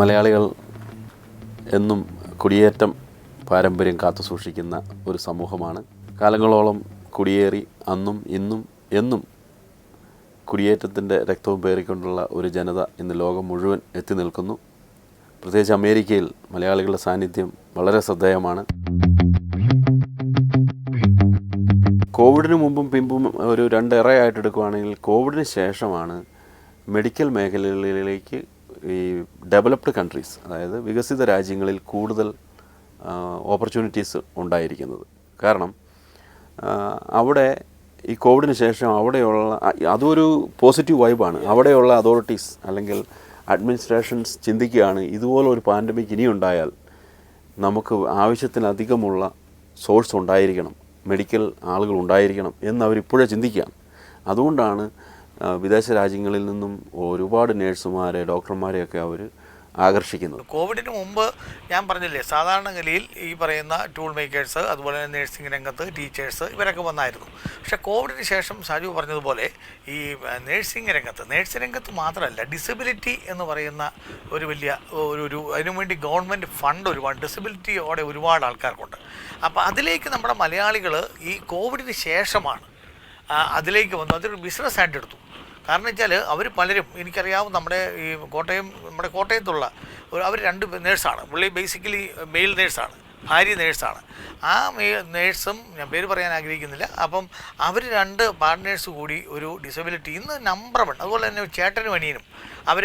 മലയാളികൾ എന്നും കുടിയേറ്റം പാരമ്പര്യം കാത്തു സൂക്ഷിക്കുന്ന ഒരു സമൂഹമാണ്. കാലങ്ങളോളം കുടിയേറി അന്നും ഇന്നും എന്നും കുടിയേറ്റത്തിന്റെ രക്തവും പേറിക്കൊണ്ടുള്ള ഒരു ജനത ഇന്ന് ലോകം മുഴുവൻ എത്തി നിൽക്കുന്നു. പ്രത്യേകിച്ച് അമേരിക്കയിൽ മലയാളികളുടെ സാന്നിധ്യം വളരെ ശ്രദ്ധേയമാണ്. കോവിഡിന് മുമ്പും പിമ്പും ഒരു രണ്ട് എറയായിട്ട് എടുക്കുകയാണെങ്കിൽ കോവിഡിന് ശേഷമാണ് മെഡിക്കൽ മേഖലകളിലേക്ക് ഈ ഡെവലപ്ഡ് കൺട്രീസ് അതായത് വികസിത രാജ്യങ്ങളിൽ കൂടുതൽ ഓപ്പർച്യൂണിറ്റീസ് ഉണ്ടായിരിക്കുന്നത്. കാരണം അവിടെ ഈ കോവിഡിന് ശേഷം അവിടെയുള്ള അതൊരു പോസിറ്റീവ് വൈബാണ് അവിടെയുള്ള അതോറിറ്റീസ് അല്ലെങ്കിൽ അഡ്മിനിസ്ട്രേഷൻസ് ചിന്തിക്കുകയാണ് ഇതുപോലെ ഒരു പാൻഡമിക് ഇനി ഉണ്ടായാൽ നമുക്ക് ആവശ്യത്തിലധികമുള്ള സോഴ്സ് ഉണ്ടായിരിക്കണം. മെഡിക്കൽ ആളുകൾ ഉണ്ടായിരിക്കണം എന്നവരിപ്പോഴേ ചിന്തിക്കുകയാണ്. അതുകൊണ്ടാണ് വിദേശ രാജ്യങ്ങളിൽ നിന്നും ഒരുപാട് നേഴ്സുമാരെ ഡോക്ടർമാരെയൊക്കെ അവർ ആകർഷിക്കുന്നത് കോവിഡിന് മുമ്പ് ഞാൻ പറഞ്ഞില്ലേ സാധാരണഗതിയിൽ ഈ പറയുന്ന ടൂൾ മേക്കേഴ്സ് അതുപോലെ തന്നെ നേഴ്സിംഗ് രംഗത്ത് ടീച്ചേഴ്സ് ഇവരൊക്കെ വന്നായിരുന്നു. പക്ഷെ കോവിഡിന് ശേഷം സാജു പറഞ്ഞതുപോലെ ഈ നേഴ്സിംഗ് രംഗത്ത് നേഴ്സിംഗ് രംഗത്ത് മാത്രമല്ല ഡിസബിലിറ്റി എന്ന് പറയുന്ന ഒരു വലിയ ഒരു ഒരു അതിനുവേണ്ടി ഗവൺമെന്റ് ഫണ്ട് ഒരുപാട് ഡിസബിലിറ്റിയോടെ ഒരുപാട് ആൾക്കാർക്കുണ്ട്. അപ്പോൾ അതിലേക്ക് നമ്മുടെ മലയാളികൾ ഈ കോവിഡിന് ശേഷമാണ് അതിലേക്ക് വന്നു അതൊരു ബിസിനസ് ആയിട്ട് എടുത്തു. കാരണം വെച്ചാൽ അവർ പലരും എനിക്കറിയാവും നമ്മുടെ ഈ കോട്ടയം നമ്മുടെ കോട്ടയത്തുള്ള അവർ രണ്ട് നേഴ്സാണ്. പുള്ളി ബേസിക്കലി മെയിൽ നേഴ്സാണ്. ഭാര്യ നേഴ്സാണ്. ആ മെയിൽ നേഴ്സും ഞാൻ പേര് പറയാൻ ആഗ്രഹിക്കുന്നില്ല. അപ്പം അവർ രണ്ട് പാർട്ട്നേഴ്സ് കൂടി ഒരു ഡിസബിലിറ്റി ഇന്ന് നമ്പർ വൺ അതുപോലെ തന്നെ ചേട്ടനും അനിയനും. അവർ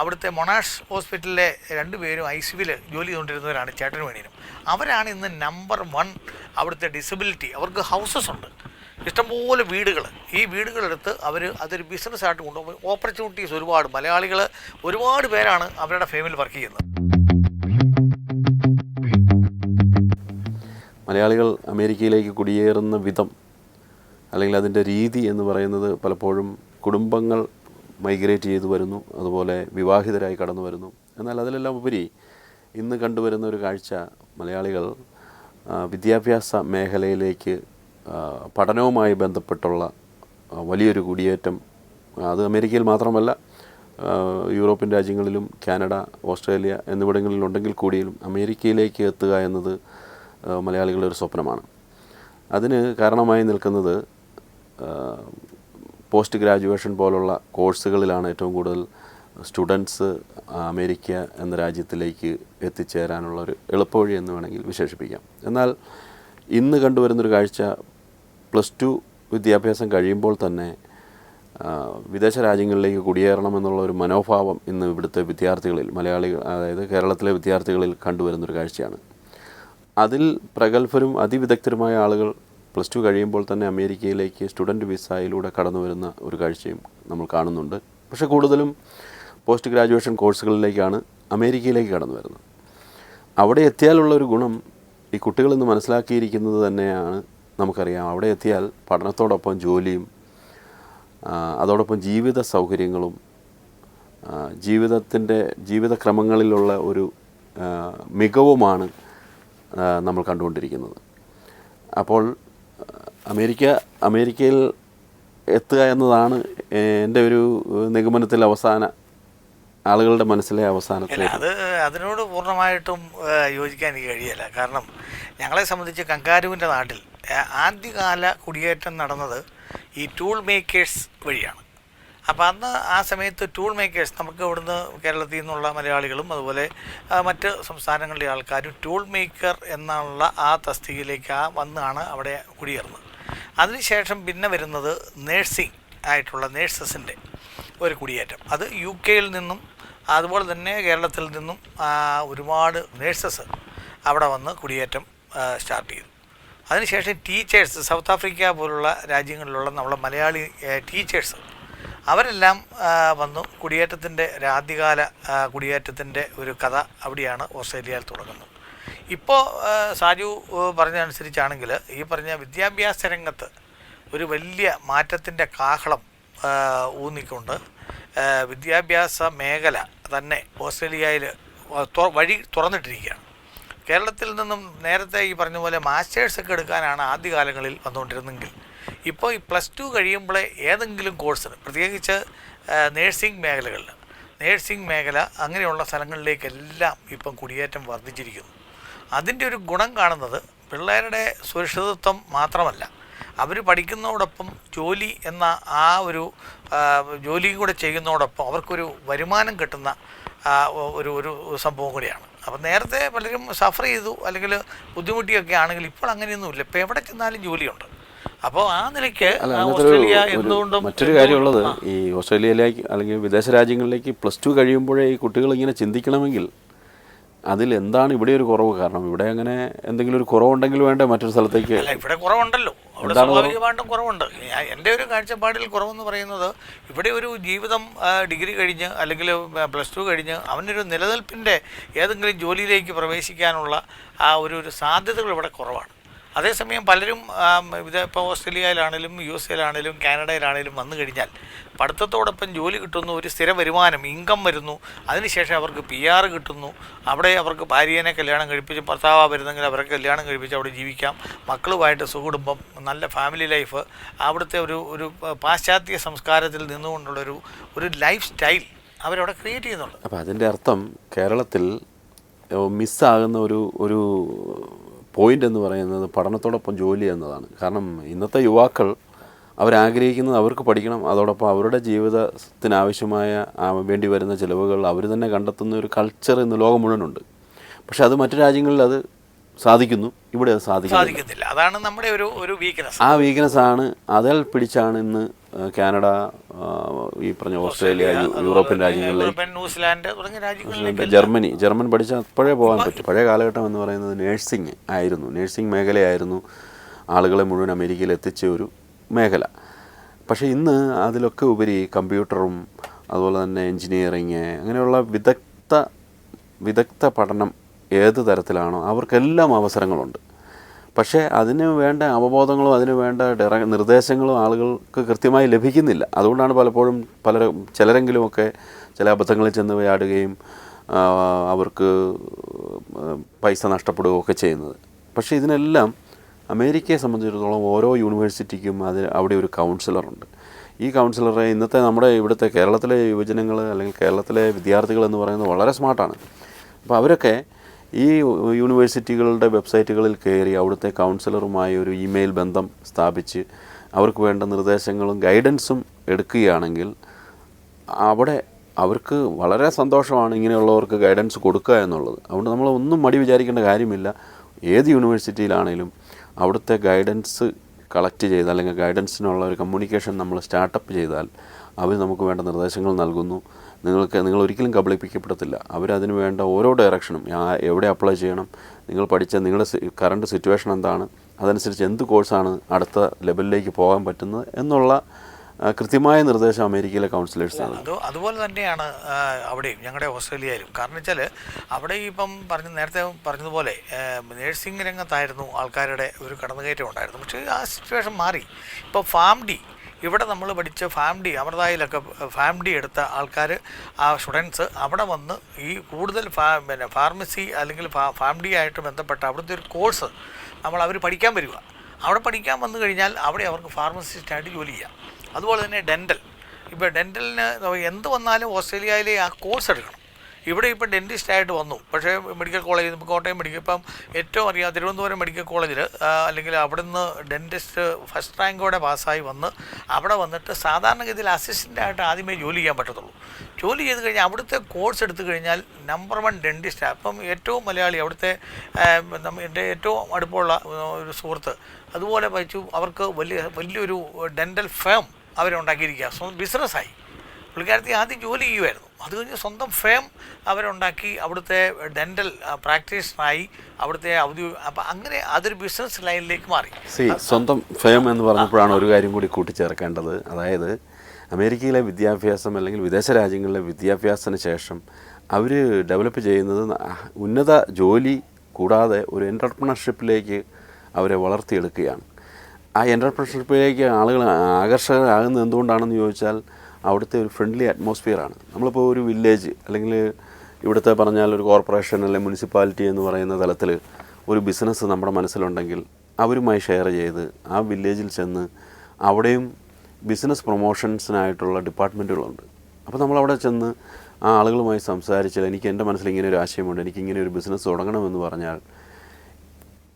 അവിടുത്തെ മൊണാഷ് ഹോസ്പിറ്റലിലെ രണ്ടുപേരും ഐ സി വിയിൽ ജോലി ചെയ്തുകൊണ്ടിരുന്നവരാണ് ചേട്ടനും അനിയനും. അവരാണ് ഇന്ന് നമ്പർ വൺ അവിടുത്തെ ഡിസബിലിറ്റി അവർക്ക് ഹൗസസ് ഉണ്ട്. ഇഷ്ടംപോലെ വീടുകൾ. ഈ വീടുകളെടുത്ത് അവർ അതൊരു ബിസിനസ്സായിട്ട് കൊണ്ടുപോകും. ഓപ്പർച്യൂണിറ്റീസ് ഒരുപാട്. മലയാളികൾ ഒരുപാട് പേരാണ് അവരുടെ ഫേമിൽ വർക്ക് ചെയ്യുന്നത്. മലയാളികൾ അമേരിക്കയിലേക്ക് കുടിയേറുന്ന വിധം അല്ലെങ്കിൽ അതിന്റെ രീതി എന്ന് പറയുന്നത് പലപ്പോഴും കുടുംബങ്ങൾ മൈഗ്രേറ്റ് ചെയ്തു വരുന്നു. അതുപോലെ വിവാഹിതരായി കടന്നു വരുന്നു. എന്നാൽ അതിലെല്ലാം ഉപരി ഇന്ന് കണ്ടുവരുന്ന ഒരു കാഴ്ച മലയാളികൾ വിദ്യാഭ്യാസ മേഖലയിലേക്ക് പഠനവുമായി ബന്ധപ്പെട്ടുള്ള വലിയൊരു കുടിയേറ്റം. അത് അമേരിക്കയിൽ മാത്രമല്ല യൂറോപ്യൻ രാജ്യങ്ങളിലും കാനഡ ഓസ്ട്രേലിയ എന്നിവിടങ്ങളിലുണ്ടെങ്കിൽ കൂടിയും അമേരിക്കയിലേക്ക് എത്തുക എന്നത് മലയാളികളുടെ ഒരു സ്വപ്നമാണ്. അതിന് കാരണമായി നിൽക്കുന്നത് പോസ്റ്റ് ഗ്രാജുവേഷൻ പോലുള്ള കോഴ്സുകളിലാണ് ഏറ്റവും കൂടുതൽ സ്റ്റുഡൻസ് അമേരിക്ക എന്ന രാജ്യത്തിലേക്ക് എത്തിച്ചേരാനുള്ള ഒരു എളുപ്പവഴി എന്ന് വേണമെങ്കിൽ വിശേഷിപ്പിക്കാം. എന്നാൽ ഇന്ന് കണ്ടുവരുന്നൊരു കാഴ്ച പ്ലസ് ടു വിദ്യാഭ്യാസം കഴിയുമ്പോൾ തന്നെ വിദേശ രാജ്യങ്ങളിലേക്ക് കുടിയേറണം എന്നുള്ള ഒരു മനോഭാവം ഇന്ന് ഇവിടുത്തെ വിദ്യാർത്ഥികളിൽ മലയാളികൾ അതായത് കേരളത്തിലെ വിദ്യാർത്ഥികളിൽ കണ്ടുവരുന്നൊരു കാഴ്ചയാണ്. അതിൽ പ്രഗത്ഭരും അതിവിദഗ്ധരുമായ ആളുകൾ പ്ലസ് ടു കഴിയുമ്പോൾ തന്നെ അമേരിക്കയിലേക്ക് സ്റ്റുഡന്റ് വിസയിലൂടെ കടന്നു വരുന്ന ഒരു കാഴ്ചയും നമ്മൾ കാണുന്നുണ്ട്. പക്ഷേ കൂടുതലും പോസ്റ്റ് ഗ്രാജുവേഷൻ കോഴ്സുകളിലേക്കാണ് അമേരിക്കയിലേക്ക് കടന്നു വരുന്നത് അവിടെ എത്തിയാലുള്ള ഒരു ഗുണം ഈ കുട്ടികൾ ഇന്ന് മനസ്സിലാക്കിയിരിക്കുന്നത് തന്നെയാണ് നമുക്കറിയാം. അവിടെ എത്തിയാൽ പഠനത്തോടൊപ്പം ജോലിയും അതോടൊപ്പം ജീവിത സൗകര്യങ്ങളും ജീവിതത്തിന്റെ ജീവിതക്രമങ്ങളിലുള്ള ഒരു മികവുമാണ് നമ്മൾ കണ്ടുകൊണ്ടിരിക്കുന്നത്. അപ്പോൾ അമേരിക്ക അമേരിക്കയിൽ എത്തുക എന്നതാണ് എന്റെ ഒരു നിഗമനത്തിൽ അവസാന ആളുകളുടെ മനസ്സിലെ അവസാനത്തെ അത് അതിനോട് പൂർണമായിട്ടും യോജിക്കാൻ എനിക്ക് കഴിയില്ല. കാരണം ഞങ്ങളെ സംബന്ധിച്ച് കങ്കാരുവിന്റെ നാട്ടിൽ ആദ്യകാല കുടിയേറ്റം നടന്നത് ഈ ടൂൾ മേക്കേഴ്സ് വഴിയാണ്. അപ്പോൾ അന്ന് ആ സമയത്ത് ടൂൾ മേക്കേഴ്സ് നമുക്ക് ഇവിടുന്ന് കേരളത്തിൽ നിന്നുള്ള മലയാളികളും അതുപോലെ മറ്റ് സംസ്ഥാനങ്ങളിലെ ആൾക്കാരും ടൂൾ മേക്കർ എന്നുള്ള ആ തസ്തികയിലേക്ക് ആ വന്നാണ് അവിടെ കുടിയേറുന്നത്. അതിനുശേഷം പിന്നെ വരുന്നത് നേഴ്സിംഗ് ആയിട്ടുള്ള നേഴ്സസിന്റെ ഒരു കുടിയേറ്റം. അത് യു കെയിൽ നിന്നും അതുപോലെ തന്നെ കേരളത്തിൽ നിന്നും ഒരുപാട് നേഴ്സസ് അവിടെ വന്ന് കുടിയേറ്റം സ്റ്റാർട്ട് ചെയ്തു. അതിനുശേഷം ടീച്ചേഴ്സ് സൗത്ത് ആഫ്രിക്ക പോലുള്ള രാജ്യങ്ങളിലുള്ള നമ്മളെ മലയാളി ടീച്ചേഴ്സ് അവരെല്ലാം വന്നു. കുടിയേറ്റത്തിന്റെ ആദ്യകാല കുടിയേറ്റത്തിന്റെ ഒരു കഥ അവിടെയാണ് ഓസ്ട്രേലിയയിൽ തുടങ്ങുന്നത്. ഇപ്പോൾ സാജു പറഞ്ഞതനുസരിച്ചാണെങ്കിൽ ഈ പറഞ്ഞ വിദ്യാഭ്യാസ രംഗത്ത് ഒരു വലിയ മാറ്റത്തിന്റെ കാഹളം ഊന്നിക്കൊണ്ട് വിദ്യാഭ്യാസ മേഖല തന്നെ ഓസ്ട്രേലിയയിൽ വഴി തുറന്നിട്ടിരിക്കുകയാണ്. കേരളത്തിൽ നിന്നും നേരത്തെ ഈ പറഞ്ഞ പോലെ മാസ്റ്റേഴ്സൊക്കെ എടുക്കാനാണ് ആദ്യകാലങ്ങളിൽ വന്നുകൊണ്ടിരുന്നെങ്കിൽ. ഇപ്പോൾ ഈ പ്ലസ് ടു കഴിയുമ്പോഴേ ഏതെങ്കിലും കോഴ്സിന് പ്രത്യേകിച്ച് നേഴ്സിംഗ് മേഖലകളിൽ നേഴ്സിംഗ് മേഖല അങ്ങനെയുള്ള സ്ഥലങ്ങളിലേക്കെല്ലാം ഇപ്പം കുടിയേറ്റം വർദ്ധിച്ചിരിക്കുന്നു. അതിന്റെ ഒരു ഗുണം കാണുന്നത് പിള്ളേരുടെ സുരക്ഷിതത്വം മാത്രമല്ല. അവർ പഠിക്കുന്നതോടൊപ്പം ജോലി എന്ന ആ ഒരു ജോലിയും കൂടെ ചെയ്യുന്നതോടൊപ്പം അവർക്കൊരു വരുമാനം കിട്ടുന്ന ഒരു ഒരു സംഭവം കൂടിയാണ്. അപ്പം നേരത്തെ പലരും സഫർ ചെയ്തു അല്ലെങ്കിൽ ബുദ്ധിമുട്ടിയൊക്കെ ആണെങ്കിൽ ഇപ്പോൾ അങ്ങനെയൊന്നുമില്ല. ഇപ്പോൾ എവിടെ ചെന്നാലും ജോലിയുണ്ട്. അപ്പോൾ ആ നിലയ്ക്ക് ഓസ്ട്രേലിയ എന്തുകൊണ്ടും മറ്റൊരു കാര്യമുള്ളത് ഈ ഓസ്ട്രേലിയയിലേക്ക് അല്ലെങ്കിൽ വിദേശ രാജ്യങ്ങളിലേക്ക് പ്ലസ് ടു കഴിയുമ്പോഴേ ഈ കുട്ടികൾ ഇങ്ങനെ ചിന്തിക്കണമെങ്കിൽ അതിൽ എന്താണ് ഇവിടെ ഒരു കുറവ്? കാരണം ഇവിടെ അങ്ങനെ എന്തെങ്കിലും ഒരു കുറവുണ്ടെങ്കിൽ വേണ്ടേ മറ്റൊരു സ്ഥലത്തേക്ക്? ഇവിടെ കുറവുണ്ടല്ലോ. അവിടെ സ്വാഭാവികമായിട്ടും കുറവുണ്ട്. എന്റെ ഒരു കാഴ്ചപ്പാടിൽ കുറവെന്ന് പറയുന്നത് ഇവിടെ ഒരു ജീവിതം ഡിഗ്രി കഴിഞ്ഞ് അല്ലെങ്കിൽ പ്ലസ് ടു കഴിഞ്ഞ് അവനൊരു നിലനിൽപ്പിന്റെ ഏതെങ്കിലും ജോലിയിലേക്ക് പ്രവേശിക്കാനുള്ള ആ ഒരു ഒരു സാധ്യതകൾ ഇവിടെ കുറവാണ്. അതേസമയം പലരും ഇത് ഇപ്പോൾ ഓസ്ട്രേലിയയിലാണേലും യു എസ് എയിലാണേലും കാനഡയിലാണേലും വന്നു കഴിഞ്ഞാൽ പഠിത്തത്തോടൊപ്പം ജോലി കിട്ടുന്നു ഒരു സ്ഥിര വരുമാനം ഇൻകം വരുന്നു. അതിനുശേഷം അവർക്ക് പി ആർ കിട്ടുന്നു. അവിടെ അവർക്ക് ഭാര്യനെ കല്യാണം കഴിപ്പിച്ച് ഭർത്താവ് വരുന്നെങ്കിൽ അവർക്ക് കല്യാണം കഴിപ്പിച്ച് അവിടെ ജീവിക്കാം. മക്കളുമായിട്ട് സുകുടുംബം നല്ല ഫാമിലി ലൈഫ് അവിടുത്തെ ഒരു ഒരു പാശ്ചാത്യ സംസ്കാരത്തിൽ നിന്നുകൊണ്ടുള്ളൊരു ഒരു ലൈഫ് സ്റ്റൈൽ അവരവിടെ ക്രിയേറ്റ് ചെയ്യുന്നുണ്ട്. അപ്പോൾ അതിന്റെ അർത്ഥം കേരളത്തിൽ മിസ്സാകുന്ന ഒരു ഒരു പോയിന്റ് എന്ന് പറയുന്നത് പഠനത്തോടൊപ്പം ജോലി എന്നതാണ് കാരണം ഇന്നത്തെ യുവാക്കൾ അവരാഗ്രഹിക്കുന്നത് അവർക്ക് പഠിക്കണം. അതോടൊപ്പം അവരുടെ ജീവിതത്തിനാവശ്യമായ വേണ്ടി വരുന്ന ചിലവുകൾ അവർ തന്നെ കണ്ടെത്തുന്ന ഒരു കൾച്ചർ ഇന്ന് ലോകം മുഴുവനുണ്ട്. പക്ഷേ അത് മറ്റു രാജ്യങ്ങളിൽ അത് സാധിക്കുന്നു. ഇവിടെ അത് സാധിക്കുന്നില്ല. അതാണ് നമ്മുടെ ഒരു ഒരു വീക്ക്നെസ് ആ വീക്ക്നെസ് ആണ്. അതിൽ പിടിച്ചാണ് ഇന്ന് കാനഡ ഈ പറഞ്ഞ ഓസ്ട്രേലിയ യൂറോപ്യൻ രാജ്യങ്ങളിൽ ന്യൂസിലാൻഡ് തുടങ്ങിയ രാജ്യങ്ങളിലേക്ക് ജർമ്മനി. ജർമ്മൻ പഠിച്ചാൽ അപ്പോഴേ പോകാൻ പറ്റും. പഴയ കാലഘട്ടം എന്ന് പറയുന്നത് നേഴ്സിംഗ് ആയിരുന്നു. നേഴ്സിംഗ് മേഖലയായിരുന്നു ആളുകളെ മുഴുവൻ അമേരിക്കയിൽ എത്തിച്ച ഒരു മേഖല. പക്ഷേ ഇന്ന് അതിലൊക്കെ ഉപരി കമ്പ്യൂട്ടറും അതുപോലെ തന്നെ എൻജിനീയറിങ് അങ്ങനെയുള്ള വിദഗ്ധ വിദഗ്ധ പഠനം ഏത് തരത്തിലാണോ അവർക്കെല്ലാം അവസരങ്ങളുണ്ട്. പക്ഷേ അതിന് വേണ്ട അവബോധങ്ങളും അതിന് വേണ്ട ഡയറ നിർദ്ദേശങ്ങളും ആളുകൾക്ക് കൃത്യമായി ലഭിക്കുന്നില്ല. അതുകൊണ്ടാണ് പലപ്പോഴും പല ചിലരെങ്കിലുമൊക്കെ ചില അബദ്ധങ്ങളിൽ ചെന്ന് വയാടുകയും അവർക്ക് പൈസ നഷ്ടപ്പെടുകയൊക്കെ ചെയ്യുന്നത്. പക്ഷേ ഇതിനെല്ലാം അമേരിക്കയെ സംബന്ധിച്ചിടത്തോളം ഓരോ യൂണിവേഴ്സിറ്റിക്കും അതിന് അവിടെ ഒരു കൗൺസിലറുണ്ട് ഈ കൗൺസിലറെ ഇന്നത്തെ നമ്മുടെ ഇവിടുത്തെ കേരളത്തിലെ യുവജനങ്ങൾ അല്ലെങ്കിൽ കേരളത്തിലെ വിദ്യാർത്ഥികൾ എന്ന് പറയുന്നത് വളരെ സ്മാർട്ടാണ് അപ്പോൾ അവരൊക്കെ ഈ യൂണിവേഴ്സിറ്റികളുടെ വെബ്സൈറ്റുകളിൽ കയറി അവിടുത്തെ കൗൺസിലറുമായി ഒരു ഇമെയിൽ ബന്ധം സ്ഥാപിച്ച് അവർക്ക് വേണ്ട നിർദ്ദേശങ്ങളും ഗൈഡൻസും എടുക്കുകയാണെങ്കിൽ അവിടെ അവർക്ക് വളരെ സന്തോഷമാണ് ഇങ്ങനെയുള്ളവർക്ക് ഗൈഡൻസ് കൊടുക്കുക എന്നുള്ളത്. അതുകൊണ്ട് നമ്മൾ ഒന്നും മടി വിചാരിക്കേണ്ട കാര്യമില്ല. ഏത് യൂണിവേഴ്സിറ്റിയിലാണേലും അവിടുത്തെ ഗൈഡൻസ് കളക്ട് ചെയ്താൽ അല്ലെങ്കിൽ ഗൈഡൻസിനുള്ള ഒരു കമ്മ്യൂണിക്കേഷൻ നമ്മൾ സ്റ്റാർട്ടപ്പ് ചെയ്താൽ അവർ നമുക്ക് വേണ്ട നിർദ്ദേശങ്ങൾ നൽകുന്നു. നിങ്ങൾക്ക് നിങ്ങൾ ഒരിക്കലും കബളിപ്പിക്കപ്പെടത്തില്ല. അവരതിന് വേണ്ട ഓരോ ഡയറക്ഷനും എവിടെ അപ്ലൈ ചെയ്യണം? നിങ്ങൾ പഠിച്ച നിങ്ങളുടെ കറണ്ട് സിറ്റുവേഷൻ എന്താണ്? അതനുസരിച്ച് എന്ത് കോഴ്സാണ് അടുത്ത ലെവലിലേക്ക് പോകാൻ പറ്റുന്നത് എന്നുള്ള കൃത്യമായ നിർദ്ദേശം അമേരിക്കയിലെ കൗൺസിലേഴ്സ് അതുപോലെ തന്നെയാണ് അവിടെയും ഞങ്ങളുടെ ഓസ്ട്രേലിയയിലും. കാരണം വെച്ചാൽ അവിടെ ഇപ്പം പറഞ്ഞ നേരത്തെ പറഞ്ഞതുപോലെ നേഴ്സിംഗ് രംഗത്തായിരുന്നു ആൾക്കാരുടെ ഒരു കടന്നുകയറ്റം ഉണ്ടായിരുന്നു. പക്ഷേ ആ സിറ്റുവേഷൻ മാറി. ഇപ്പോൾ ഫാം ഡി ഇവിടെ നമ്മൾ പഠിച്ച ഫാം ഡി അമൃതായിലൊക്കെ ഫാം ഡി എടുത്ത ആൾക്കാർ ആ സ്റ്റുഡൻസ് അവിടെ വന്ന് ഈ കൂടുതൽ ഫാ പിന്നെ ഫാർമസി അല്ലെങ്കിൽ ഫാ ഫാം ഡി ആയിട്ട് ബന്ധപ്പെട്ട അവിടുത്തെ ഒരു കോഴ്സ് നമ്മൾ അവർ പഠിക്കാൻ വരിക. അവിടെ പഠിക്കാൻ വന്നു കഴിഞ്ഞാൽ അവിടെ അവർക്ക് ഫാർമസിസ്റ്റായിട്ട് ജോലി ചെയ്യാം. അതുപോലെ തന്നെ ഡെന്റൽ ഇപ്പോൾ ഡെന്റലിന് എന്ത് വന്നാലും ഓസ്ട്രേലിയയിലെ ആ കോഴ്സ് എടുക്കണം. ഇവിടെ ഇപ്പം ഡെന്റിസ്റ്റ് ആയിട്ട് വന്നു. പക്ഷേ മെഡിക്കൽ കോളേജിൽ ഇപ്പോൾ കോട്ടയം മെഡിക്കൽ ഇപ്പം ഏറ്റവും അറിയാം തിരുവനന്തപുരം മെഡിക്കൽ കോളേജിൽ അല്ലെങ്കിൽ അവിടെ നിന്ന് ഡെന്റിസ്റ്റ് ഫസ്റ്റ് റാങ്കോടെ പാസ്സായി വന്ന് അവിടെ വന്നിട്ട് സാധാരണഗതിയിൽ അസിസ്റ്റന്റായിട്ട് ആദ്യമേ ജോലി ചെയ്യാൻ പറ്റത്തുള്ളൂ. ജോലി ചെയ്ത് കഴിഞ്ഞാൽ അവിടുത്തെ കോഴ്സ് എടുത്തു കഴിഞ്ഞാൽ നമ്പർ വൺ ഡെന്റിസ്റ്റ് അപ്പം ഏറ്റവും മലയാളി അവിടുത്തെ എന്റെ ഏറ്റവും അടുപ്പമുള്ള ഒരു സുഹൃത്ത് അതുപോലെ വായിച്ചു അവർക്ക് വലിയ വലിയൊരു ഡെന്റൽ ഫേം അവരുണ്ടാക്കിയിരിക്കുക സ്വന്തം ബിസിനസ്സായി പുള്ളിക്കാരത്തി ആദ്യം ജോലി ചെയ്യുമായിരുന്നു അത് കഴിഞ്ഞ് സ്വന്തം ഫേം അവരുണ്ടാക്കി അവിടുത്തെ ഡെന്റൽ പ്രാക്ടീഷണറായി അവിടുത്തെ ഔദ്യോഗിക അപ്പം അങ്ങനെ അതൊരു ബിസിനസ് ലൈനിലേക്ക് മാറി. സി സ്വന്തം ഫേം എന്ന് പറഞ്ഞപ്പോഴാണ് ഒരു കാര്യം കൂടി കൂട്ടിച്ചേർക്കേണ്ടത്. അതായത് അമേരിക്കയിലെ വിദ്യാഭ്യാസം അല്ലെങ്കിൽ വിദേശ രാജ്യങ്ങളിലെ വിദ്യാഭ്യാസത്തിന് ശേഷം അവർ ഡെവലപ്പ് ചെയ്യുന്നത് ഉന്നത ജോലി കൂടാതെ ഒരു എന്റർപ്രണർഷിപ്പിലേക്ക് അവരെ വളർത്തിയെടുക്കുകയാണ്. ആ എന്റർപ്രണർഷിപ്പിലേക്ക് ആളുകൾ ആകർഷകരാകുന്നത് എന്തുകൊണ്ടാണെന്ന് ചോദിച്ചാൽ അവിടുത്തെ ഒരു ഫ്രണ്ട്ലി അറ്റ്മോസ്ഫിയറാണ് നമ്മളിപ്പോൾ ഒരു വില്ലേജ് അല്ലെങ്കിൽ ഇവിടുത്തെ പറഞ്ഞാൽ ഒരു കോർപ്പറേഷൻ അല്ലെങ്കിൽ മുനിസിപ്പാലിറ്റി എന്ന് പറയുന്ന തലത്തിൽ ഒരു ബിസിനസ് നമ്മുടെ മനസ്സിലുണ്ടെങ്കിൽ അവരുമായി ഷെയർ ചെയ്ത് ആ വില്ലേജിൽ ചെന്ന് അവിടെയും ബിസിനസ് പ്രൊമോഷൻസിനായിട്ടുള്ള ഡിപ്പാർട്ട്മെന്റുകളുണ്ട് അപ്പോൾ നമ്മളവിടെ ചെന്ന് ആ ആളുകളുമായി സംസാരിച്ചാൽ എനിക്ക് എന്റെ മനസ്സിൽ ഇങ്ങനെ ഒരു ആശയമുണ്ട് എനിക്ക് ഇങ്ങനെ ഒരു ബിസിനസ് തുടങ്ങണമെന്ന് പറഞ്ഞാൽ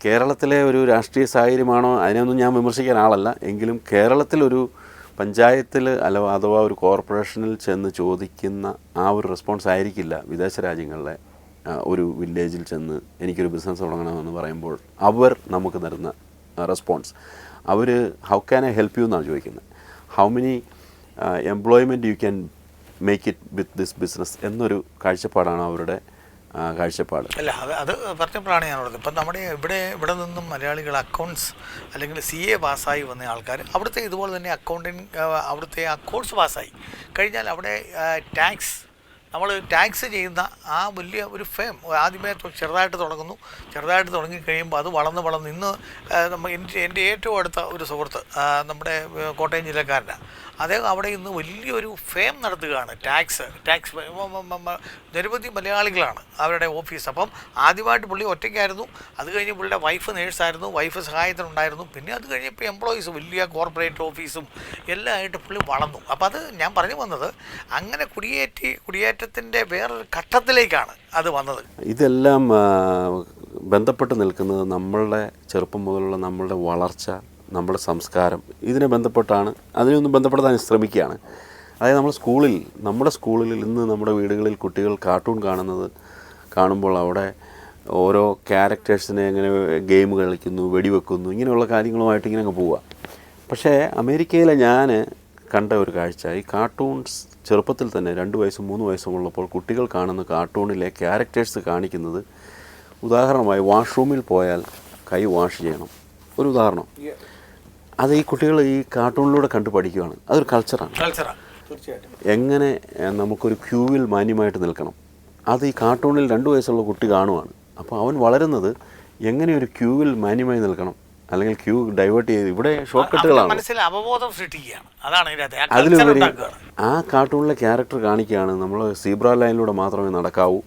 കേരളത്തിലെ ഒരു രാഷ്ട്രീയ സാഹചര്യമാണോ? അതിനെയൊന്നും ഞാൻ വിമർശിക്കാൻ ആളല്ല. എങ്കിലും കേരളത്തിലൊരു പഞ്ചായത്തിൽ അല്ല അഥവാ ഒരു കോർപ്പറേഷനിൽ ചെന്ന് ചോദിക്കുന്ന ആ ഒരു റെസ്പോൺസ് ആയിരിക്കില്ല വിദേശ രാജ്യങ്ങളിലെ ഒരു വില്ലേജിൽ ചെന്ന് എനിക്കൊരു ബിസിനസ് തുടങ്ങണമെന്ന് പറയുമ്പോൾ അവർ നമുക്ക് തരുന്ന response our how can I help you എന്നാണ് ചോദിക്കുന്നത്. How many employment you can make it with this business എന്നൊരു കാഴ്ചപ്പാടാണ് അവരുടെ കാഴ്ചപ്പാട്. അല്ല അത് അത് പറഞ്ഞപ്പോഴാണ് ഞാൻ പറഞ്ഞത്. ഇപ്പം നമ്മുടെ ഇവിടെ ഇവിടെ നിന്നും മലയാളികൾ അക്കൗണ്ട്സ് അല്ലെങ്കിൽ സി എ പാസ്സായി വന്ന ആൾക്കാർ അവിടുത്തെ ഇതുപോലെ തന്നെ അക്കൗണ്ടിങ് അവിടുത്തെ കോഴ്സ് പാസ്സായി. കഴിഞ്ഞാൽ അവിടെ ടാക്സ് നമ്മൾ ടാക്സ് ചെയ്യുന്ന ആ വലിയ ഒരു ഫേം ആദ്യമേ ചെറുതായിട്ട് തുടങ്ങുന്നു. ചെറുതായിട്ട് തുടങ്ങി കഴിയുമ്പോൾ അത് വളർന്ന് വളർന്ന് ഇന്ന് നമ്മൾ നമ്മ എന്റെ ഏറ്റവും അടുത്ത ഒരു സുഹൃത്ത് നമ്മുടെ കോട്ടയം ജില്ലക്കാരനാണ് അദ്ദേഹം അവിടെ ഇന്ന് വലിയൊരു ഫേം നടത്തുകയാണ്. ടാക്സ് ടാക്സ് നിരവധി മലയാളികളാണ് അവരുടെ ഓഫീസ്. അപ്പം ആദ്യമായിട്ട് പുള്ളി ഒറ്റയ്ക്കായിരുന്നു. അത് കഴിഞ്ഞ് പുള്ളിയുടെ വൈഫ് നേഴ്സായിരുന്നു. വൈഫ് സഹായത്തിനുണ്ടായിരുന്നു. പിന്നെ അത് കഴിഞ്ഞപ്പോൾ എംപ്ലോയീസ് വലിയ കോർപ്പറേറ്റ് ഓഫീസും എല്ലാം ആയിട്ട് പുള്ളി വളർന്നു. അപ്പോൾ അത് ഞാൻ പറഞ്ഞു വന്നത് അങ്ങനെ കുടിയേറ്റി കുടിയേറ്റത്തിന്റെ വേറൊരു ഘട്ടത്തിലേക്കാണ് അത് വന്നത്. ഇതെല്ലാം ബന്ധപ്പെട്ട് നിൽക്കുന്നത് നമ്മളുടെ ചെറുപ്പം മുതലുള്ള നമ്മളുടെ വളർച്ച നമ്മുടെ സംസ്കാരം ഇതിനെ ബന്ധപ്പെട്ടാണ് അതിനൊന്നും ബന്ധപ്പെടുത്താൻ ശ്രമിക്കുകയാണ്. അതായത് നമ്മൾ സ്കൂളിൽ നമ്മുടെ സ്കൂളിൽ ഇന്ന് നമ്മുടെ വീടുകളിൽ കുട്ടികൾ കാർട്ടൂൺ കാണുന്നത് കാണുമ്പോൾ അവിടെ ഓരോ ക്യാരക്ടേഴ്സിനെ ഇങ്ങനെ ഗെയിം കളിക്കുന്നു വെടിവെക്കുന്നു ഇങ്ങനെയുള്ള കാര്യങ്ങളുമായിട്ട് ഇങ്ങനെ അങ്ങ് പോവുക. പക്ഷേ അമേരിക്കയിലെ ഞാൻ കണ്ട ഒരു കാഴ്ച. ഈ കാർട്ടൂൺസ് ചെറുപ്പത്തിൽ തന്നെ രണ്ട് വയസ്സും മൂന്ന് വയസ്സും ഉള്ളപ്പോൾ കുട്ടികൾ കാണുന്ന കാർട്ടൂണിലെ ക്യാരക്ടേഴ്സ് കാണിക്കുന്നത് ഉദാഹരണമായി വാഷ്റൂമിൽ പോയാൽ കൈ വാഷ് ചെയ്യണം. ഒരു ഉദാഹരണം. അത് ഈ കുട്ടികൾ ഈ കാർട്ടൂണിലൂടെ കണ്ടു പഠിക്കുകയാണ് അതൊരു കൾച്ചറാണ്. എങ്ങനെ നമുക്കൊരു ക്യൂവിൽ മാന്യമായിട്ട് നിൽക്കണം. അത് ഈ കാർട്ടൂണിൽ രണ്ട് വയസ്സുള്ള കുട്ടി കാണുവാണ്. അപ്പോൾ അവൻ വളരുന്നത് എങ്ങനെ ഒരു ക്യൂവിൽ മാന്യമായി നിൽക്കണം? അല്ലെങ്കിൽ ക്യൂ ഡൈവേർട്ട് ചെയ്ത് ഇവിടെ ഷോർട്ട് കട്ടുകളാണ് മനസ്സിൽ അവബോധം സൃഷ്ടിക്കുകയാണ്. അതാണ് അതിലുപരി ആ കാർട്ടൂണിലെ ക്യാരക്ടർ കാണിക്കുകയാണ്. നമ്മൾ സീബ്ര ലൈനിലൂടെ മാത്രമേ നടക്കാവൂ.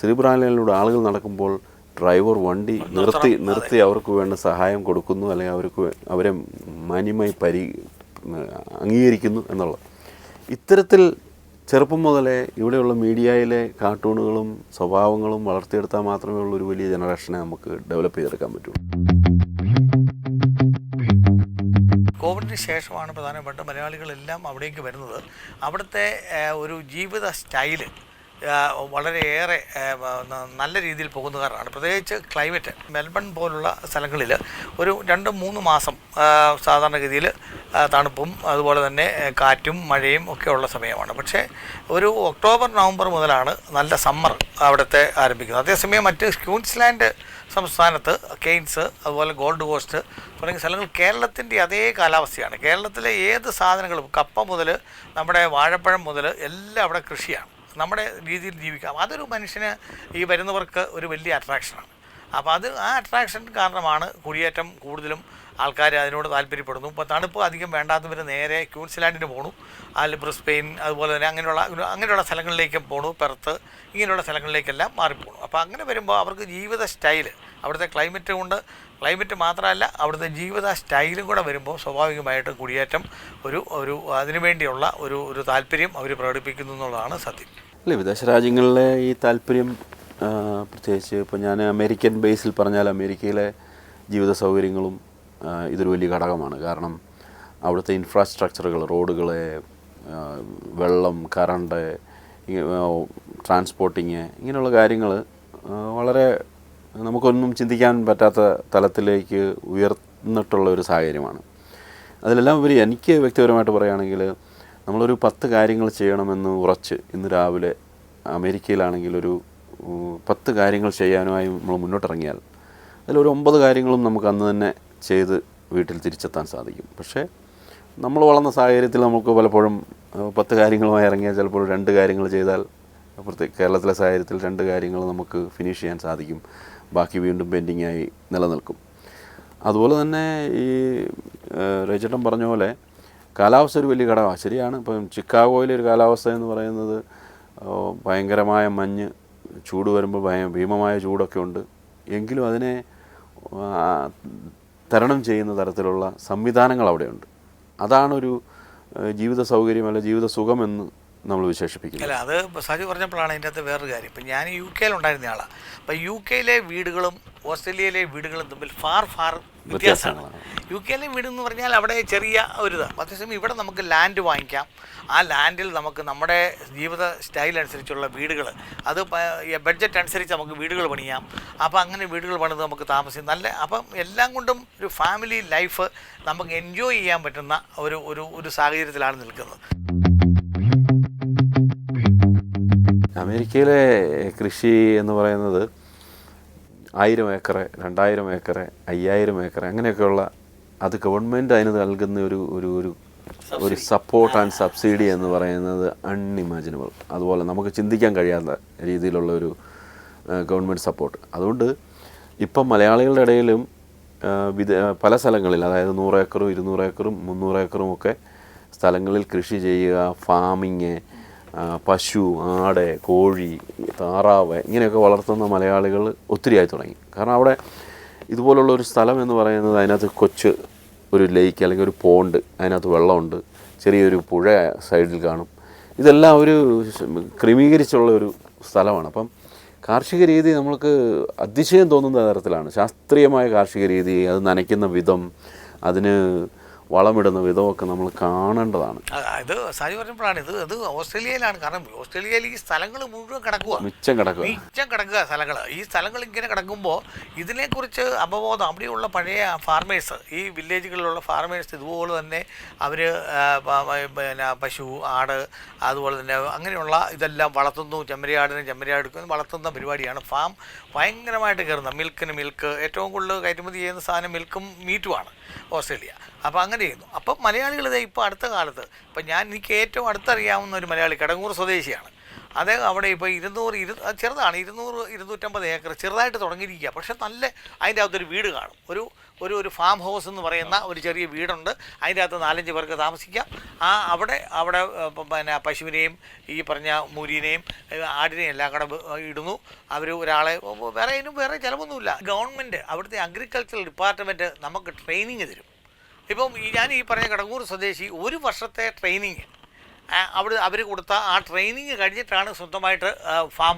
സീബ്ര ലൈനിലൂടെ ആളുകൾ നടക്കുമ്പോൾ ഡ്രൈവർ വണ്ടി നിർത്തി നിർത്തി അവർക്ക് വേണ്ട സഹായം കൊടുക്കുന്നു അല്ലെങ്കിൽ അവർക്ക് അവരെ മാന്യമായി പരി അംഗീകരിക്കുന്നു എന്നുള്ളത്. ഇത്തരത്തിൽ ചെറുപ്പം മുതലേ ഇവിടെയുള്ള മീഡിയയിലെ കാർട്ടൂണുകളും സ്വഭാവങ്ങളും വളർത്തിയെടുത്താൽ മാത്രമേ ഉള്ളൂ ഒരു വലിയ ജനറേഷനെ നമുക്ക് ഡെവലപ്പ് ചെയ്തെടുക്കാൻ പറ്റൂ കോവിഡിന് ശേഷമാണ് പ്രധാനപ്പെട്ട മലയാളികളെല്ലാം അവിടേക്ക് വരുന്നത്. അവിടുത്തെ ഒരു ജീവിത സ്റ്റൈൽ വളരെയേറെ നല്ല രീതിയിൽ പോകുന്നവരാണ് പ്രത്യേകിച്ച് ക്ലൈമറ്റ് മെൽബൺ പോലുള്ള സ്ഥലങ്ങളിൽ ഒരു രണ്ട് മൂന്ന് മാസം സാധാരണഗതിയിൽ തണുപ്പും അതുപോലെ തന്നെ കാറ്റും മഴയും ഒക്കെ ഉള്ള സമയമാണ്. പക്ഷേ ഒരു ഒക്ടോബർ നവംബർ മുതലാണ് നല്ല സമ്മർ അവിടുത്തെ ആരംഭിക്കുന്നത്. അതേസമയം മറ്റ് ക്യൂൻസ്ലാൻഡ് സംസ്ഥാനത്ത് കെയ്ൻസ് അതുപോലെ ഗോൾഡ് കോസ്റ്റ് തുടങ്ങിയ സ്ഥലങ്ങൾ കേരളത്തിന്റെ അതേ കാലാവസ്ഥയാണ്. കേരളത്തിലെ ഏത് സാധനങ്ങളും കപ്പ മുതൽ നമ്മുടെ വാഴപ്പഴം മുതൽ എല്ലാം അവിടെ കൃഷിയാണ്. നമ്മുടെ രീതിയിൽ ജീവിക്കാം. അതൊരു മനുഷ്യന് ഈ വരുന്നവർക്ക് ഒരു വലിയ അട്രാക്ഷനാണ് അപ്പോൾ അത് ആ അട്രാക്ഷൻ കാരണമാണ് കുടിയേറ്റം കൂടുതലും ആൾക്കാർ അതിനോട് താല്പര്യപ്പെടുന്നു. ഇപ്പോൾ തണുപ്പ് അധികം വേണ്ടാത്തവർ നേരെ ക്യൂൻസ്ലാൻഡിന് പോണു. അതിൽ ബ്രിസ്പെയിൻ അതുപോലെ തന്നെ അങ്ങനെയുള്ള അങ്ങനെയുള്ള സ്ഥലങ്ങളിലേക്ക് പോണു പെർത്ത് ഇങ്ങനെയുള്ള സ്ഥലങ്ങളിലേക്കെല്ലാം മാറിപ്പോണു. അപ്പോൾ അങ്ങനെ വരുമ്പോൾ അവർക്ക് ജീവിത സ്റ്റൈൽ അവിടുത്തെ ക്ലൈമറ്റ് കൊണ്ട് ക്ലൈമറ്റ് മാത്രമല്ല അവിടുത്തെ ജീവിത സ്റ്റൈലും കൂടെ വരുമ്പോൾ സ്വാഭാവികമായിട്ടും കുടിയേറ്റം ഒരു ഒരു അതിനുവേണ്ടിയുള്ള ഒരു ഒരു താല്പര്യം അവർ പ്രകടിപ്പിക്കുന്നു എന്നുള്ളതാണ് സത്യം. അല്ല വിദേശ രാജ്യങ്ങളിലെ ഈ താല്പര്യം പ്രത്യേകിച്ച് ഇപ്പോൾ ഞാൻ അമേരിക്കൻ ബേസിൽ പറഞ്ഞാൽ അമേരിക്കയിലെ ജീവിത സൗകര്യങ്ങളും ഇതൊരു വലിയ ഘടകമാണ്. കാരണം അവിടുത്തെ ഇൻഫ്രാസ്ട്രക്ചറുകൾ റോഡുകൾ വെള്ളം കറണ്ട് ട്രാൻസ്പോർട്ടിങ് ഇങ്ങനെയുള്ള കാര്യങ്ങൾ വളരെ നമുക്കൊന്നും ചിന്തിക്കാൻ പറ്റാത്ത തലത്തിലേക്ക് ഉയർന്നിട്ടുള്ള ഒരു സാഹചര്യമാണ്. അതിലെല്ലാം ഉപരി എനിക്ക് വ്യക്തിപരമായിട്ട് പറയുകയാണെങ്കിൽ നമ്മളൊരു പത്ത് കാര്യങ്ങൾ ചെയ്യണമെന്ന് ഉറച്ച് ഇന്ന് രാവിലെ അമേരിക്കയിലാണെങ്കിൽ ഒരു പത്ത് കാര്യങ്ങൾ ചെയ്യാനുമായി നമ്മൾ മുന്നോട്ടിറങ്ങിയാൽ അതിലൊരു ഒമ്പത് കാര്യങ്ങളും നമുക്ക് അന്ന് തന്നെ ചെയ്ത് വീട്ടിൽ തിരിച്ചെത്താൻ സാധിക്കും. പക്ഷേ നമ്മൾ വളർന്ന സാഹചര്യത്തിൽ നമുക്ക് പലപ്പോഴും പത്ത് കാര്യങ്ങളുമായി ഇറങ്ങിയാൽ ചിലപ്പോൾ രണ്ട് കാര്യങ്ങൾ ചെയ്താൽ പ്രത്യേക കേരളത്തിലെ സാഹചര്യത്തിൽ രണ്ട് കാര്യങ്ങൾ നമുക്ക് ഫിനിഷ് ചെയ്യാൻ സാധിക്കും. ബാക്കി വീണ്ടും പെൻഡിങ്ങായി നിലനിൽക്കും. അതുപോലെ തന്നെ ഈ ഏഹ്, പറഞ്ഞ പോലെ കാലാവസ്ഥ ഒരു വലിയ ഘടകമാണ്. ശരിയാണ്. ഇപ്പം ചിക്കാഗോയിലെ ഒരു കാലാവസ്ഥ എന്ന് പറയുന്നത് ഭയങ്കരമായ മഞ്ഞ് ചൂട് വരുമ്പോൾ ഭയ ഭീമമായ ചൂടൊക്കെ ഉണ്ട്. എങ്കിലും അതിനെ തരണം ചെയ്യുന്ന തരത്തിലുള്ള സംവിധാനങ്ങൾ അവിടെയുണ്ട്. അതാണൊരു ജീവിത സൗകര്യം അല്ല ജീവിത സുഖമെന്ന് നമ്മൾ വിശേഷിപ്പിക്കുന്നത്. അല്ല അത് സജു പറഞ്ഞപ്പോഴാണ് അതിന്റെ അകത്ത് വേറൊരു കാര്യം. ഇപ്പം ഞാൻ യു കെയിലുണ്ടായിരുന്ന ആളാണ് അപ്പം യു കെയിലെ വീടുകളും ഓസ്ട്രേലിയയിലെ വീടുകളും തമ്മിൽ ഫാർ ഫാർ വ്യത്യാസമാണ്. യു കെയിലെ വീട് എന്ന് പറഞ്ഞാൽ അവിടെ ചെറിയ ഒരു ഇതാണ് അതേസമയം ഇവിടെ നമുക്ക് ലാൻഡ് വാങ്ങിക്കാം. ആ ലാൻഡിൽ നമുക്ക് നമ്മുടെ ജീവിത സ്റ്റൈൽ അനുസരിച്ചുള്ള വീടുകൾ അത് ബഡ്ജറ്റ് അനുസരിച്ച് നമുക്ക് വീടുകൾ പണിയാം. അപ്പോൾ അങ്ങനെ വീടുകൾ പണിത് നമുക്ക് താമസിക്കും. നല്ല അപ്പം എല്ലാം കൊണ്ടും ഒരു ഫാമിലി ലൈഫ് നമുക്ക് എൻജോയ് ചെയ്യാൻ പറ്റുന്ന ഒരു ഒരു ഒരു സാഹചര്യത്തിലാണ് നിൽക്കുന്നത്. അമേരിക്കയിലെ കൃഷി എന്ന് പറയുന്നത് ആയിരം ഏക്കറ് രണ്ടായിരം ഏക്കറ് അയ്യായിരം ഏക്കറ് അങ്ങനെയൊക്കെയുള്ള അത് ഗവൺമെന്റ് അതിന് നൽകുന്ന ഒരു ഒരു ഒരു ഒരു സപ്പോർട്ട് ആൻഡ് സബ്സിഡി എന്ന് പറയുന്നത് അൺഇമാജിനബിൾ അതുപോലെ നമുക്ക് ചിന്തിക്കാൻ കഴിയാത്ത രീതിയിലുള്ള ഒരു ഗവൺമെന്റ് സപ്പോർട്ട് അതുകൊണ്ട് ഇപ്പം മലയാളികളുടെ ഇടയിലും വിദ പല സ്ഥലങ്ങളിൽ അതായത് നൂറ് ഏക്കറും ഇരുന്നൂറ് ഏക്കറും മുന്നൂറ് ഏക്കറും ഒക്കെ സ്ഥലങ്ങളിൽ കൃഷി ചെയ്യുക ഫാമിങ് പശു ആട് കോഴി താറാവ് ഇങ്ങനെയൊക്കെ വളർത്തുന്ന മലയാളികൾ ഒത്തിരിയായി തുടങ്ങി. കാരണം അവിടെ ഇതുപോലുള്ള ഒരു സ്ഥലം എന്ന് പറയുന്നത് അതിനകത്ത് കൊച്ച് ഒരു ലേക്ക് അല്ലെങ്കിൽ ഒരു പോണ്ട് അതിനകത്ത് വെള്ളമുണ്ട്. ചെറിയൊരു പുഴ സൈഡിൽ കാണും. ഇതെല്ലാം ഒരു ക്രമീകരിച്ചുള്ള ഒരു സ്ഥലമാണ്. അപ്പം കാർഷിക രീതി നമ്മൾക്ക് അതിശയം തോന്നുന്ന തരത്തിലാണ്. ശാസ്ത്രീയമായ കാർഷിക രീതി അത് നനയ്ക്കുന്ന വിധം അതിന് വളമിടുന്ന വിധമൊക്കെ നമ്മൾ കാണേണ്ടതാണ്. ഇത് സാരി പറഞ്ഞപ്പോഴാണ് ഇത് ഇത് ഓസ്ട്രേലിയയിലാണ്. കാരണം ഓസ്ട്രേലിയയിൽ ഈ സ്ഥലങ്ങൾ മുഴുവൻ കിടക്കുക മിച്ചം കിടക്കുക മിച്ചം കിടക്കുക സ്ഥലങ്ങൾ ഈ സ്ഥലങ്ങൾ ഇങ്ങനെ കിടക്കുമ്പോൾ ഇതിനെക്കുറിച്ച് അവബോധം അവിടെയുള്ള പഴയ ഫാർമേഴ്സ് ഈ വില്ലേജുകളിലുള്ള ഫാർമേഴ്സ് ഇതുപോലെ തന്നെ അവർ പിന്നെ പശു ആട് അതുപോലെ തന്നെ അങ്ങനെയുള്ള ഇതെല്ലാം വളർത്തുന്നു. ചെമ്മരിയാടിനെ ചെമ്മരിയാടുക്കും വളർത്തുന്ന പരിപാടിയാണ്. ഫാം ഭയങ്കരമായിട്ട് കയറുന്നത്. മിൽക്കിന് മിൽക്ക് ഏറ്റവും കൂടുതൽ കയറ്റുമതി ചെയ്യുന്ന സാധനം മിൽക്കും മീറ്റുമാണ് ഓസ്ട്രേലിയ. അപ്പോൾ അങ്ങനെ ചെയ്യുന്നു അപ്പം മലയാളികൾ ഇതേ ഇപ്പോൾ അടുത്ത കാലത്ത് ഇപ്പം ഞാൻ എനിക്ക് ഏറ്റവും അടുത്തറിയാവുന്ന ഒരു മലയാളി കടങ്ങൂർ സ്വദേശിയാണ്. അദ്ദേഹം അവിടെ ഇപ്പോൾ ഇരുന്നൂറ് ഇരു ചെറുതാണ് ഇരുന്നൂറ് ഇരുന്നൂറ്റമ്പത് ഏക്കർ ചെറുതായിട്ട് തുടങ്ങിയിരിക്കുക പക്ഷേ നല്ല അതിന്റെ അകത്തൊരു വീട് കാണും. ഒരു ഒരു ഒരു ഫാം ഹൗസ് എന്ന് പറയുന്ന ഒരു ചെറിയ വീടുണ്ട്. അതിന്റെ അകത്ത് നാലഞ്ച് പേർക്ക് താമസിക്കാം. ആ അവിടെ അവിടെ പിന്നെ പശുവിനെയും ഈ പറഞ്ഞ മുരിനെയും ആടിനെയും എല്ലാം കൂടെ ഇടുന്നു. അവർ ഒരാളെ വേറെ അതിനും വേറെ ചിലവൊന്നുമില്ല. ഗവൺമെന്റ് അവിടുത്തെ അഗ്രികൾച്ചറൽ ഡിപ്പാർട്ട്മെന്റ് നമുക്ക് ട്രെയിനിങ് തരും. ഇപ്പം ഞാൻ ഈ പറഞ്ഞ കടങ്ങൂർ സ്വദേശി ഒരു വർഷത്തെ ട്രെയിനിങ് അവിടെ അവർ കൊടുത്ത ആ ട്രെയിനിങ് കഴിഞ്ഞിട്ടാണ് സ്വന്തമായിട്ട് ഫാം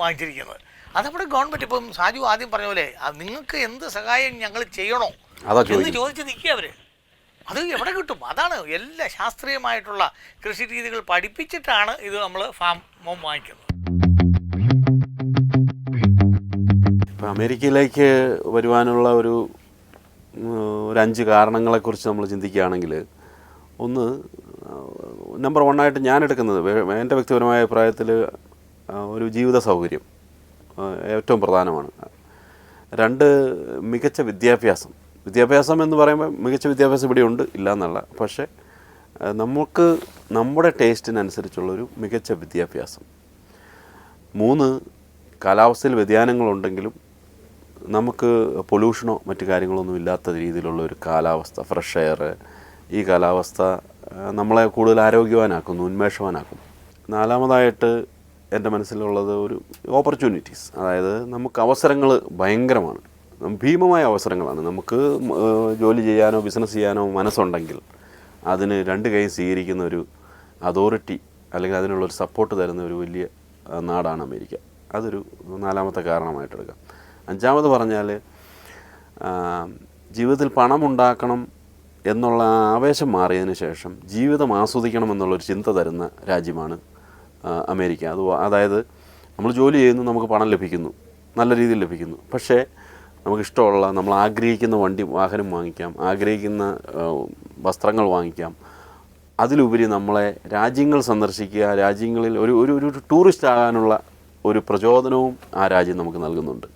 വാങ്ങിച്ചിരിക്കുന്നത്. അതവിടെ ഗവൺമെന്റ് ഇപ്പം സാജു ആദ്യം പറഞ്ഞ പോലെ നിങ്ങൾക്ക് എന്ത് സഹായം ഞങ്ങൾ ചെയ്യണോ? എന്ന്. ചോദിച്ച് നിൽക്കുക അവർ അത് എവിടെ കിട്ടും? അതാണ് എല്ലാ ശാസ്ത്രീയമായിട്ടുള്ള കൃഷി രീതികൾ പഠിപ്പിച്ചിട്ടാണ് ഇത് നമ്മൾ ഫാം വാങ്ങിക്കുന്നത്. അമേരിക്കയിലേക്ക് വരുവാനുള്ള ഒരു ഒരു അഞ്ച് കാരണങ്ങളെക്കുറിച്ച് നമ്മൾ ചിന്തിക്കുകയാണെങ്കിൽ ഒന്ന് നമ്പർ വണ്ണായിട്ട് ഞാൻ എടുക്കുന്നത് എന്റെ വ്യക്തിപരമായ അഭിപ്രായത്തിൽ ഒരു ജീവിത സൗകര്യം ഏറ്റവും പ്രധാനമാണ്. രണ്ട് മികച്ച വിദ്യാഭ്യാസം. വിദ്യാഭ്യാസം എന്ന് പറയുമ്പോൾ മികച്ച വിദ്യാഭ്യാസം ഇവിടെ ഉണ്ട് ഇല്ല എന്നല്ല. പക്ഷേ നമുക്ക് നമ്മുടെ ടേസ്റ്റിനനുസരിച്ചുള്ളൊരു മികച്ച വിദ്യാഭ്യാസം. മൂന്ന് കാലാവസ്ഥയിൽ വ്യതിയാനങ്ങളുണ്ടെങ്കിലും നമുക്ക് പൊല്യൂഷനോ മറ്റു കാര്യങ്ങളൊന്നും ഇല്ലാത്ത രീതിയിലുള്ള ഒരു കാലാവസ്ഥ ഫ്രഷ് എയർ ഈ കാലാവസ്ഥ നമ്മളെ കൂടുതൽ ആരോഗ്യവാനാക്കുന്നു ഉന്മേഷവാനാക്കും നാലാമതായിട്ട് എന്റെ മനസ്സിലുള്ളത് ഒരു ഓപ്പർച്യൂണിറ്റീസ് അതായത് നമുക്ക് അവസരങ്ങൾ ഭയങ്കരമാണ്. ഭീമമായ അവസരങ്ങളാണ്. നമുക്ക് ജോലി ചെയ്യാനോ ബിസിനസ് ചെയ്യാനോ മനസ്സുണ്ടെങ്കിൽ അതിന് രണ്ട് കൈ സ്വീകരിക്കുന്ന ഒരു അതോറിറ്റി അല്ലെങ്കിൽ അതിനുള്ളൊരു സപ്പോർട്ട് തരുന്ന ഒരു വലിയ നാടാണ് അമേരിക്ക. അതൊരു നാലാമത്തെ കാരണമായിട്ട് എടുക്കാം അഞ്ചാമത് പറഞ്ഞാൽ ജീവിതത്തിൽ പണം ഉണ്ടാക്കണം എന്നുള്ള ആവേശം മാറിയതിന് ശേഷം ജീവിതം ആസ്വദിക്കണം എന്നുള്ളൊരു ചിന്ത തരുന്ന രാജ്യമാണ് അമേരിക്ക. അത് അതായത് നമ്മൾ ജോലി ചെയ്യുന്നു നമുക്ക് പണം ലഭിക്കുന്നു നല്ല രീതിയിൽ ലഭിക്കുന്നു. പക്ഷേ നമുക്കിഷ്ടമുള്ള നമ്മൾ ആഗ്രഹിക്കുന്ന വണ്ടി വാഹനം വാങ്ങിക്കാം ആഗ്രഹിക്കുന്ന വസ്ത്രങ്ങൾ വാങ്ങിക്കാം. അതിലുപരി നമ്മളെ രാജ്യങ്ങൾ സന്ദർശിക്കുക രാജ്യങ്ങളിൽ ഒരു ഒരു ടൂറിസ്റ്റ് ആകാനുള്ള ഒരു പ്രചോദനവും ആ രാജ്യം നമുക്ക് നൽകുന്നുണ്ട്.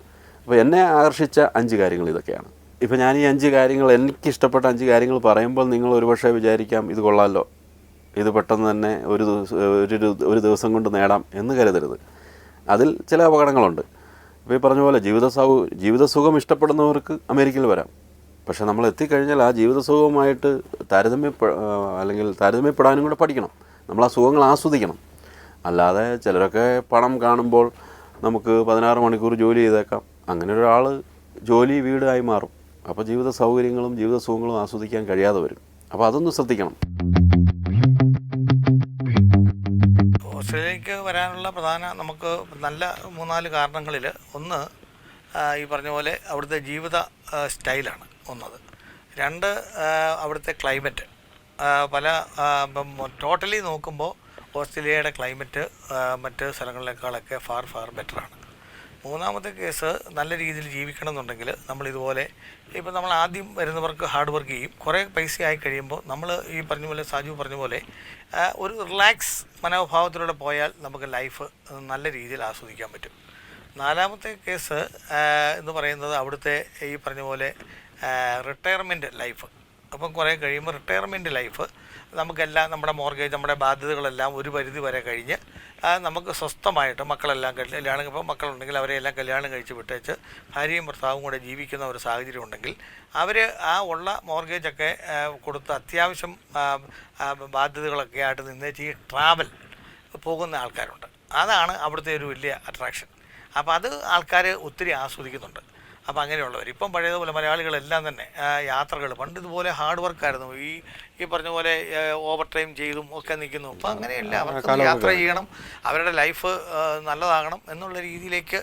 അപ്പോൾ എന്നെ ആകർഷിച്ച അഞ്ച് കാര്യങ്ങൾ ഇതൊക്കെയാണ്. ഇപ്പോൾ ഞാൻ ഈ അഞ്ച് കാര്യങ്ങൾ എനിക്ക് ഇഷ്ടപ്പെട്ട അഞ്ച് കാര്യങ്ങൾ പറയുമ്പോൾ നിങ്ങൾ ഒരുപക്ഷെ വിചാരിക്കാം ഇത് കൊള്ളാമല്ലോ ഇത് പെട്ടെന്ന് തന്നെ ഒരു ഒരു ഒരു- ദിവസം കൊണ്ട് നേടാം എന്ന് കരുതരുത്. അതിൽ ചില അപകടങ്ങളുണ്ട്. ഇപ്പോൾ ഈ പറഞ്ഞ പോലെ ജീവിത സൗ ജീവിതസുഖം ഇഷ്ടപ്പെടുന്നവർക്ക് അമേരിക്കയിൽ വരാം. പക്ഷേ നമ്മൾ എത്തിക്കഴിഞ്ഞാൽ ആ ജീവിതസുഖവുമായിട്ട് താരതമ്യപ്പെ അല്ലെങ്കിൽ താരതമ്യപ്പെടാനും കൂടെ പഠിക്കണം. നമ്മൾ ആ സുഖങ്ങൾ ആസ്വദിക്കണം. അല്ലാതെ ചിലരൊക്കെ പണം കാണുമ്പോൾ നമുക്ക് പതിനാറ് മണിക്കൂർ ജോലി ചെയ്തേക്കാം. അങ്ങനെ ഒരാൾ ജോലി വീടായി മാറും. അപ്പോൾ ജീവിത സൗകര്യങ്ങളും ജീവിത സുഖങ്ങളും ആസ്വദിക്കാൻ കഴിയാതെ വരും. അപ്പോൾ അതൊന്ന് ശ്രദ്ധിക്കണം. ഓസ്ട്രേലിയക്ക് വരാനുള്ള പ്രധാന നമുക്ക് നല്ല മൂന്നാൽ കാരണങ്ങളിൽ ഒന്ന് ഈ പറഞ്ഞ പോലെ അവിടുത്തെ ജീവിത സ്റ്റൈലാണ് ഒന്നത്. രണ്ട് അവിടുത്തെ ക്ലൈമറ്റ്. പല ടോട്ടലി നോക്കുമ്പോൾ ഓസ്ട്രേലിയയുടെ ക്ലൈമറ്റ് മറ്റ് സ്ഥലങ്ങളിലേക്കാളൊക്കെ ഫാർ ഫാർ ബെറ്ററാണ്. മൂന്നാമത്തെ കേസ് നല്ല രീതിയിൽ ജീവിക്കണം എന്നുണ്ടെങ്കിൽ നമ്മൾ ഇതുപോലെ ഇപ്പം നമ്മൾ ആദ്യം വരുന്നവർക്ക് ഹാർഡ് വർക്ക് ചെയ്യും. കുറേ പൈസ ആയി കഴിയുമ്പോൾ നമ്മൾ ഈ പറഞ്ഞ പോലെ സാജു പറഞ്ഞ പോലെ ഒരു റിലാക്സ് മനോഭാവത്തിലൂടെ പോയാൽ നമുക്ക് ലൈഫ് നല്ല രീതിയിൽ ആസ്വദിക്കാൻ പറ്റും. നാലാമത്തെ കേസ് എന്ന് പറയുന്നത് അവിടുത്തെ ഈ പറഞ്ഞ പോലെ റിട്ടയർമെന്റ് ലൈഫ് അപ്പം കുറേ കഴിയുമ്പോൾ റിട്ടയർമെന്റ് ലൈഫ് നമുക്കെല്ലാം നമ്മുടെ മോർഗേജ് നമ്മുടെ ബാധ്യതകളെല്ലാം ഒരു പരിധി വരെ കഴിഞ്ഞ് നമുക്ക് സ്വസ്ഥമായിട്ട് മക്കളെല്ലാം കല്യാണം ഇപ്പോൾ മക്കളുണ്ടെങ്കിൽ അവരെല്ലാം കല്യാണം കഴിച്ച് വിട്ടേച്ച് ഭാര്യയും ഭർത്താവും കൂടെ ജീവിക്കുന്ന ഒരു സാഹചര്യം ഉണ്ടെങ്കിൽ അവർ ആ ഉള്ള മോർഗേജൊക്കെ കൊടുത്ത് അത്യാവശ്യം ബാധ്യതകളൊക്കെ ആയിട്ട് നിന്നേച്ച് ഈ ട്രാവൽ പോകുന്ന ആൾക്കാരുണ്ട്. അതാണ് അവിടുത്തെ ഒരു വലിയ അട്രാക്ഷൻ അപ്പോൾ അത് ആൾക്കാർ ഒത്തിരി ആസ്വദിക്കുന്നുണ്ട്. അപ്പോൾ അങ്ങനെയുള്ളവർ ഇപ്പം പഴയതുപോലെ മലയാളികളെല്ലാം തന്നെ യാത്രകൾ പണ്ട് ഇതുപോലെ ഹാർഡ് വർക്കായിരുന്നു ഈ ഈ പറഞ്ഞ പോലെ ഓവർ ടൈം ചെയ്തും ഒക്കെ നിൽക്കുന്നു. അപ്പം അങ്ങനെയല്ല. അവർക്ക് യാത്ര ചെയ്യണം. അവരുടെ ലൈഫ് നല്ലതാകണം എന്നുള്ള രീതിയിലേക്ക്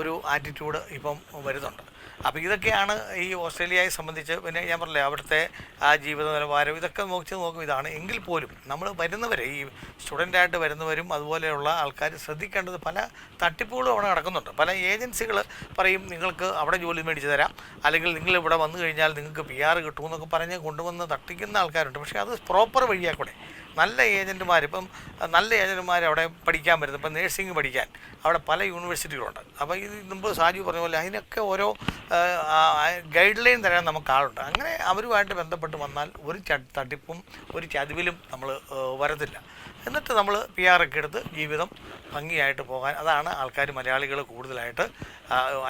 ഒരു ആറ്റിറ്റ്യൂഡ് ഇപ്പം വരുന്നുണ്ട്. അപ്പോൾ ഇതൊക്കെയാണ് ഈ ഓസ്ട്രേലിയയെ സംബന്ധിച്ച് പിന്നെ ഞാൻ പറഞ്ഞില്ലേ അവിടുത്തെ ആ ജീവിത നിലവാരം ഇതൊക്കെ നോക്കി നോക്കും ഇതാണ്. എങ്കിൽ പോലും നമ്മൾ വരുന്നവരെ ഈ സ്റ്റുഡന്റായിട്ട് വരുന്നവരും അതുപോലെയുള്ള ആൾക്കാർ ശ്രദ്ധിക്കേണ്ടത് പല തട്ടിപ്പുകളും അവിടെ നടക്കുന്നുണ്ട്. പല ഏജൻസികൾ പറയും നിങ്ങൾക്ക് അവിടെ ജോലി മേടിച്ച് തരാം. അല്ലെങ്കിൽ നിങ്ങൾ ഇവിടെ വന്നു കഴിഞ്ഞാൽ നിങ്ങൾക്ക് പി ആർ കിട്ടുമെന്നൊക്കെ പറഞ്ഞ് കൊണ്ടുവന്ന് തട്ടിക്കുന്ന ആൾക്കാരുണ്ട്. പക്ഷേ അത് പ്രോപ്പർ വഴിയാക്കൂടെ കൂടെ. നല്ല ഏജന്റുമാർ ഇപ്പം നല്ല ഏജന്റുമാർ അവിടെ പഠിക്കാൻ വരുന്നത് ഇപ്പം നേഴ്സിംഗ് പഠിക്കാൻ അവിടെ പല യൂണിവേഴ്സിറ്റികളുണ്ട് അപ്പോൾ ഇത് മുമ്പ് സാജു പറഞ്ഞ പോലെ അതിനൊക്കെ ഓരോ ഗൈഡ് ലൈൻ തരാൻ നമുക്ക് ആളുണ്ട്. അങ്ങനെ അവരുമായിട്ട് ബന്ധപ്പെട്ട് വന്നാൽ ഒരു തട്ടിപ്പും ഒരു ചതിവിലും നമ്മൾ വരത്തില്ല. എന്നിട്ട് നമ്മൾ പി ആർ ഒക്കെ എടുത്ത് ജീവിതം ഭംഗിയായിട്ട് പോകാൻ അതാണ് ആൾക്കാർ മലയാളികൾ കൂടുതലായിട്ട്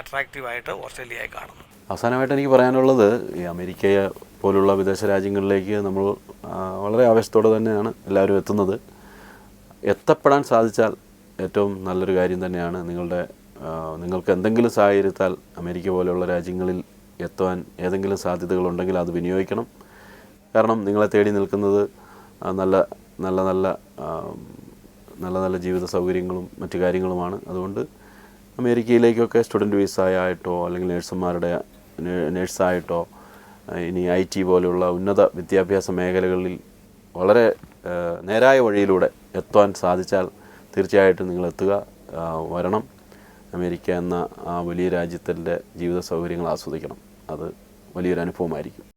അട്രാക്റ്റീവായിട്ട് ഓസ്ട്രേലിയയെ കാണുന്നത്. അവസാനമായിട്ട് എനിക്ക് പറയാനുള്ളത് ഈ അമേരിക്കയെ പോലുള്ള വിദേശ രാജ്യങ്ങളിലേക്ക് നമ്മൾ വളരെ ആവേശത്തോടെ തന്നെയാണ് എല്ലാവരും എത്തുന്നത്. എത്തപ്പെടാൻ സാധിച്ചാൽ ഏറ്റവും നല്ലൊരു കാര്യം തന്നെയാണ് നിങ്ങളുടെ നിങ്ങൾക്ക് എന്തെങ്കിലും സാഹചര്യത്താൽ അമേരിക്ക പോലെയുള്ള രാജ്യങ്ങളിൽ എത്തുവാൻ ഏതെങ്കിലും സാധ്യതകളുണ്ടെങ്കിൽ അത് വിനിയോഗിക്കണം. കാരണം നിങ്ങളെ തേടി നിൽക്കുന്നത് നല്ല നല്ല നല്ല നല്ല നല്ല ജീവിത സൗകര്യങ്ങളും മറ്റു കാര്യങ്ങളുമാണ്. അതുകൊണ്ട് അമേരിക്കയിലേക്കൊക്കെ സ്റ്റുഡന്റ് വിസ ആയിട്ടോ അല്ലെങ്കിൽ നേഴ്സുമാരുടെ നേഴ്സായിട്ടോ ഇനി ഐ ടി പോലെയുള്ള ഉന്നത വിദ്യാഭ്യാസ മേഖലകളിൽ വളരെ നേരായ വഴിയിലൂടെ എത്താൻ സാധിച്ചാൽ തീർച്ചയായിട്ടും നിങ്ങൾ എത്തുക. വരണം. അമേരിക്ക എന്ന ആ വലിയ രാജ്യത്തിന്റെ ജീവിത സൗകര്യങ്ങൾ ആസ്വദിക്കണം. അത് വലിയൊരു അനുഭവമായിരിക്കും.